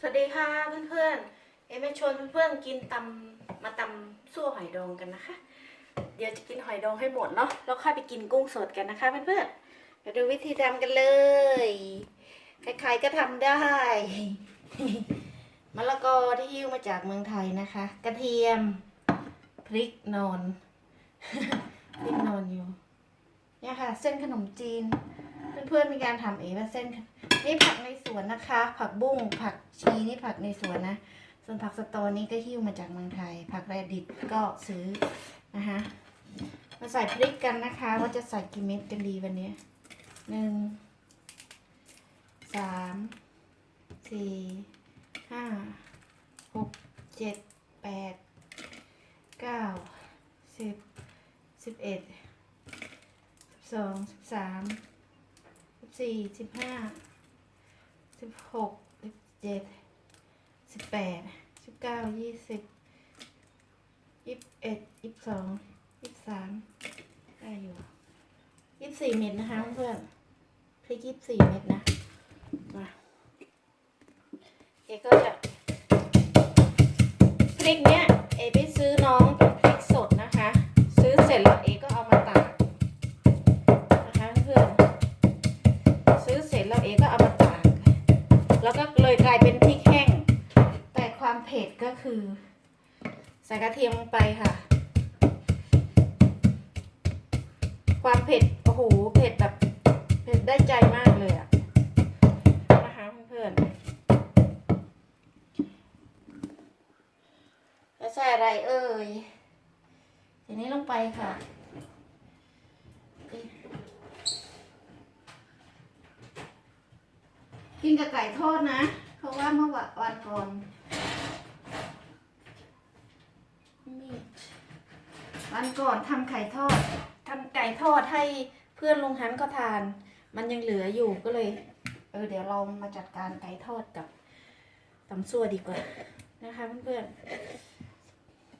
สวัสดีค่ะเพื่อนๆ เอมชวนเพื่อนๆกินตำมาตำซั่วหอยดองกันนะคะ เดี๋ยวจะกินหอยดองให้หมดเนาะ แล้วค่อยไปกินกุ้งสดกันนะคะเพื่อนๆไปดูวิธีทำกันเลย ใครๆก็ทำได้ มะละกอที่หิ้วมาจากเมืองไทยนะคะ กระเทียม พริกนอน พริกนอนอยู่ เนี่ยค่ะ เส้นขนมจีน เพื่อนๆมีการทำเองว่าเส้น นี่ผักในสวนนะคะ ผักบุ้งผักชีนี่ผักในสวนนะ ส่วนผักสตอนี่ก็หิ้วมาจากเมืองไทย ผักแรดิตก็ซื้อนะคะมาใส่พริกกันนะคะว่าจะใส่กี่เม็ดกันดีวันนี้หนึ่งสามสี่ห้าหกเจ็ดแปดเก้าสิบสิบเอ็ดสิบสองสิบสาม สี่สิบห้าสิบหกสิบเจ็ดสิบแปดสิบเก้ายี่สิบยี่สิบเอ็ดยี่สิบสองยี่สิบสามได้อยู่ยี่สิบสี่เม็ดนะคะเพื่อนพริกยี่สิบสี่เม็ดนะมาเอก็จะพริกเนี้ยเอไปซื้อน้อง เผ็ดก็คือ ใส่กระเทียมลงไปค่ะ ความเผ็ดโอ้โหเผ็ดแบบเผ็ดได้ใจมากเลยอะนะคะเพื่อนๆแล้วใส่อะไรเอ่ยทีนี้ลงไปค่ะกินกับไก่ทอดนะ เพราะว่าเมื่อวันก่อนมี วันก่อนทำไข่ทอดทำไก่ทอดให้เพื่อนลุงฮันก็ทาน มันยังเหลืออยู่ก็เลย เออเดี๋ยวเรามาจัดการไก่ทอดกับตำซั่วดีกว่านะคะเพื่อน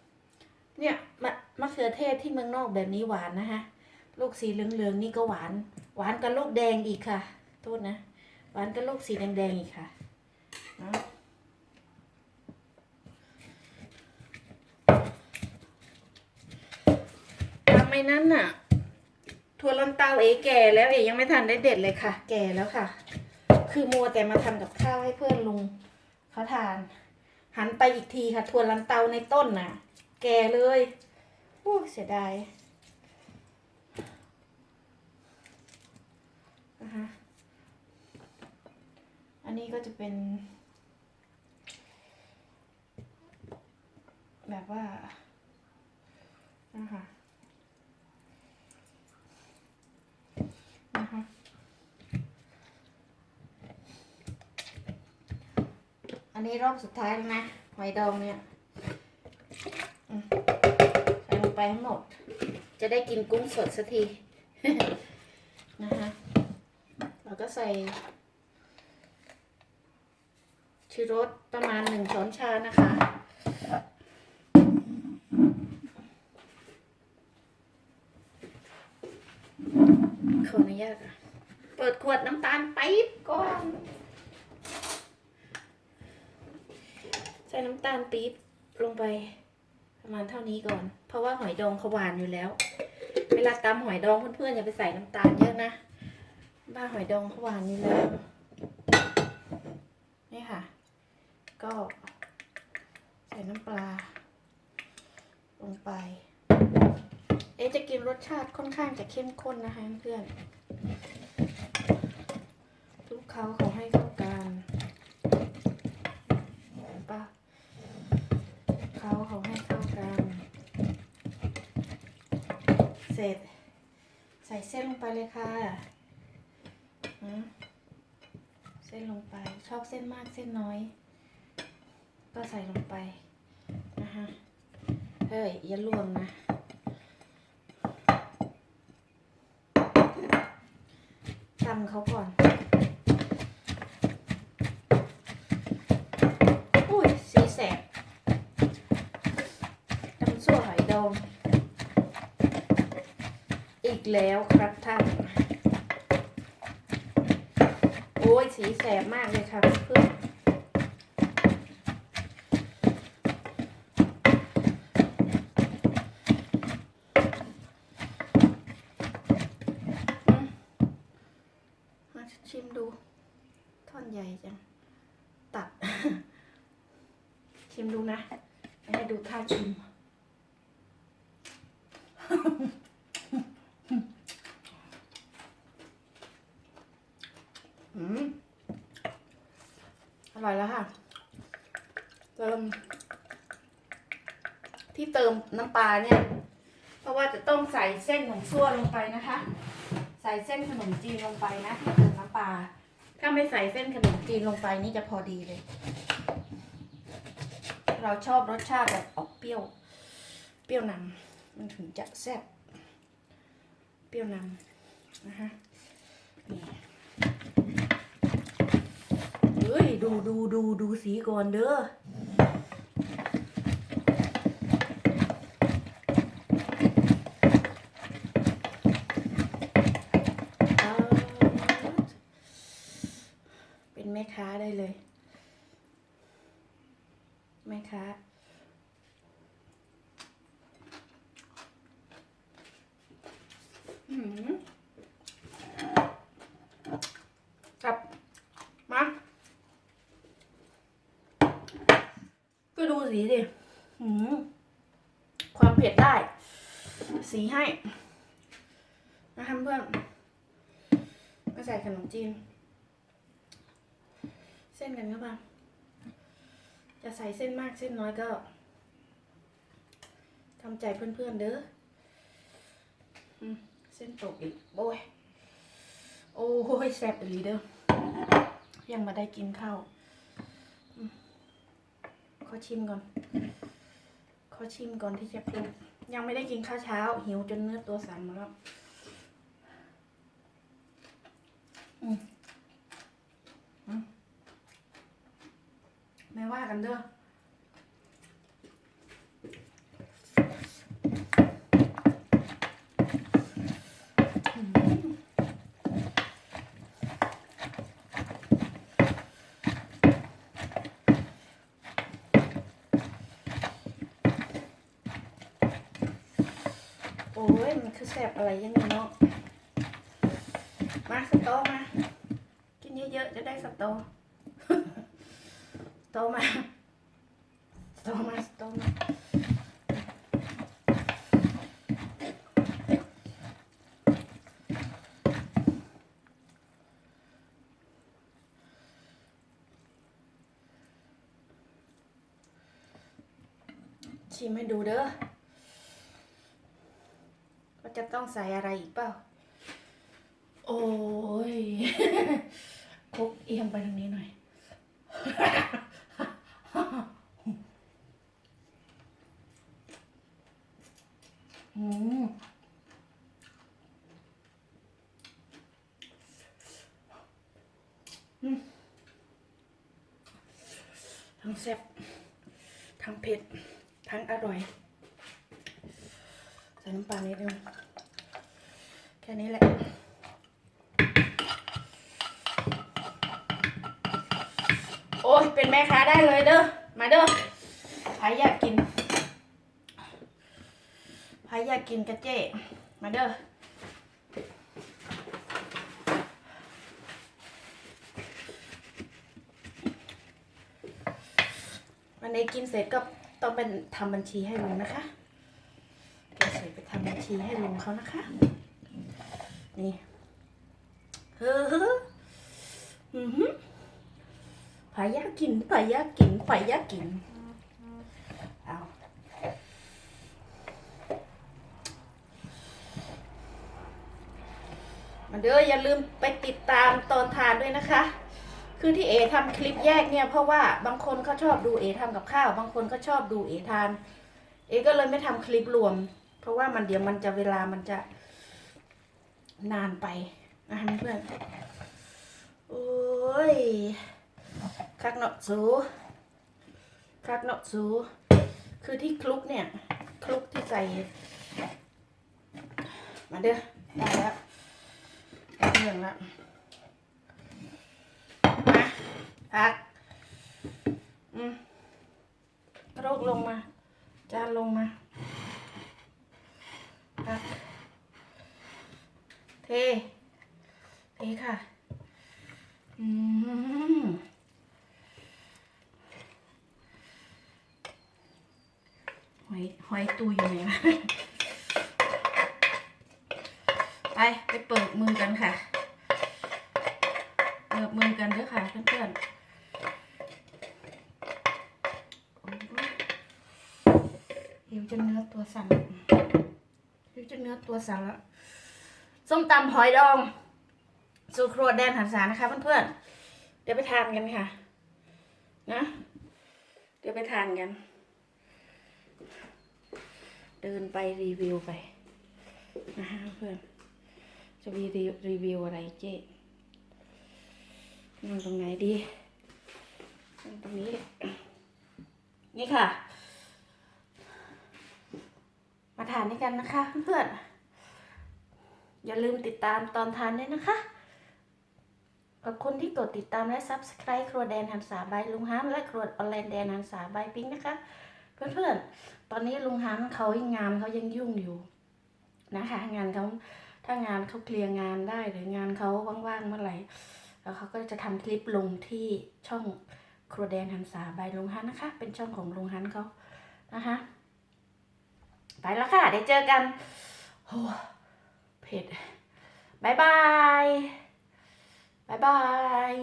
ๆเนี่ยมะมะเขือเทศที่เมืองนอกแบบนี้หวานนะคะลูกสีเหลืองๆนี่ก็หวาน หวานกับลูกแดงอีกค่ะ โทษนะ หวานก็ลูกสีแดงๆอีกค่ะเนาะ ทำไมนั้นน่ะถั่วลันเตาเอ๋แก่แล้วเอ๋ยังไม่ทันได้เด็ดเลยค่ะ แก่แล้วค่ะ คือมัวแต่มาทำกับข้าวให้เพื่อนลุงเขาทาน หันไปอีกทีค่ะถั่วลันเตาในต้นน่ะ แก่เลยโอ้เสียดายนะคะอันนี้ก็จะเป็น แบบว่านะคะ อั นี้รอบสุดท้ายแล้วนะหอยดองเนี่ยใส่ลงไปให้หมด จะได้กินกุ้งสดสักทีนะคะเราก็ใส่ชูรสประมาณหนึ่งช้อนชานะคะขออนุญาตค่ะเปิดขวดน้ำตาลปี๊บก่อน ใส่น้ำตาลปี๊บลงไปประมาณเท่านี้ก่อน เพราะว่าหอยดองเขาหวานอยู่แล้ว เวลาตำหอยดองเพื่อนๆอย่าไปใส่น้ำตาลเยอะนะบ้าหอยดองเขาหวานอยู่แล้วนี่ค่ะ ก็ใส่น้ำปลา ลงไป เอะจะกินรสชาติค่อนข้างจะเข้มข้นนะคะเพื่อนลุกเขาเขาให้เข้ากันปะเขาเขาให้เข้ากัน เสร็จ ใส่ เส้นลงไปเลยค่ะเส้นลงไป ชอบเส้นมากเส้นน้อย ก็ใส่ลงไปนะคะเฮ้ย อย่าลวงนะ ตำเขาก่อน แล้วครับท่าน โอ้ยสีแสบมากเลยครับเพื่อนมาชิมดู ท่อนใหญ่จัง ตัด ชิมดูนะ ให้ดูท่าชิม อร่อยแล้วค่ะ เติม ที่เติมน้ำปลาเนี่ย เพราะว่าจะต้องใส่เส้นขนมซั่วลงไปนะคะ ใส่เส้นขนมจีนลงไปนะเติมน้ำปลา ถ้าไม่ใส่เส้นขนมจีนลงไปนี่จะพอดีเลย เราชอบรสชาติแบบออกเปรี้ยว เปรี้ยวนำมันถึงจะแซ่บ เปรี้ยวนำนะคะนี่ เฮ้ยดูดูดูดูสีก่อนเด้อเป็นแม่ค้าได้เลย แม่ค้า อืมครับ มา ก็ดู สีดิความเผ็ดได้ สีให้นะคะเพื่อนมาใส่ขนมจีน เส้นกันครับป่ะจะใส่เส้นมากเส้นน้อยก็ทำใจเพื่อนๆเด้อเส้นตกอีกโอ้ย โอ้ยแซ่บอีหลีเด้อยังมาได้กินข้าว ขอชิมก่อน ขอชิมก่อนที่จะปรุงยังไม่ได้กินข้าวเช้า หิวจนเนื้อตัวสั่นหมาแล้วไม่ว่ากันเด้อ อ้ยมันคือแสบอะไรยังไงเนาะมาสตอมา กินเยอะๆจะได้สตอสโตอมาสตอมาสตอมาชิมให้ดูเด้อ จะต้องใส่อะไรอีกเปล่า โอ้ยคุกเอียงไปทางนี้หน่อย อืมทั้งแซ่บทั้งเผ็ด ทั้งอร่อย ใส่น้ำปลานิดนึง ค่นี้แหละ โอ้ยเป็นแม่ค้าได้เลยเด้อ มาเด้อใครอยากกินใครอยากกินกระเจมาเด้อวันนี้กินเสร็จก็ต้องเป็นทำบัญชีให้ลุงนะคะกินเสร็จไปทำบัญชีให้ลุงเขานะคะ นี่เฮ้ออือหือผายากินผายากินผายากินเอามันเด้ออย่าลืมไปติดตามตอนทานด้วยนะคะ คือที่เอทำคลิปแยกเนี่ยเพราะว่าบางคนเขาชอบดูเอทำกับข้าว บางคนก็ชอบดูเอทาน เอก็เลยไม่ทำคลิปรวม เพราะว่ามันเดี๋ยวมันจะเวลามันจะ นานไปนะคะเพื่อนโอ้ยคักเนาะสูคักเนาะสูคือที่คลุกเนี่ย คลุกที่ใส่ มาเด้อได้แล้วเรื่องล้วมาพักอืมกระโดกลงมา จานลงมาพัก เท เทค่ะ อืมหอยหอยตูอยู่ไหนวะไปไปเปิดมือกันค่ะ เปิดมือกันด้วยค่ะเพื่อนๆหิวจนเนื้อตัวสั่นหิวจนเนื้อตัวสั่นแล้ว ส้มตำหอยดอง สูตรครัวแดนหันสานะคะเพื่อนๆ เดี๋ยวไปทานกันค่ะ นะ เดี๋ยวไปทานกัน เดินไปรีวิวไปนะคะเพื่อน จะมีรีวิวอะไรเจ๊นั่งตรงไหนดีนั่งตรงนี้ นี่ค่ะ มาทานด้วยกันนะคะเพื่อนๆ อย่าลืมติดตามตอนทานด้วยนะคะ ขอบคุณที่กดติดตามและ Subscribe ครัวแดนหันษาบายลุงฮันและครัวออนไลน์แดนหันษาบายพิงค์นะคะ เพื่อนๆ ตอนนี้ลุงฮันเขายังงานเขายังยุ่งอยู่นะคะ งานเขาถ้างานเขาเคลียร์งานได้หรืองานเขาว่างๆเมื่อไหร่แล้วเขาก็จะทำคลิปลงที่ช่องครัวแดนหันษาบายลุงฮันนะคะ เป็นช่องของลุงฮันเขานะคะไปแล้วค่ะได้เจอกันโอ้ เผ็ดบายบายบายบาย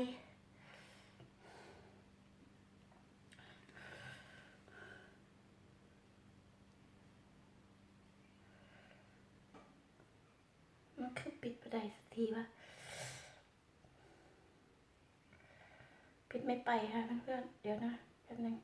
มันคือปิดไปได้สักทีวะปิดไม่ไปค่ะเพื่อนๆเดี๋ยวนะแป๊บนึง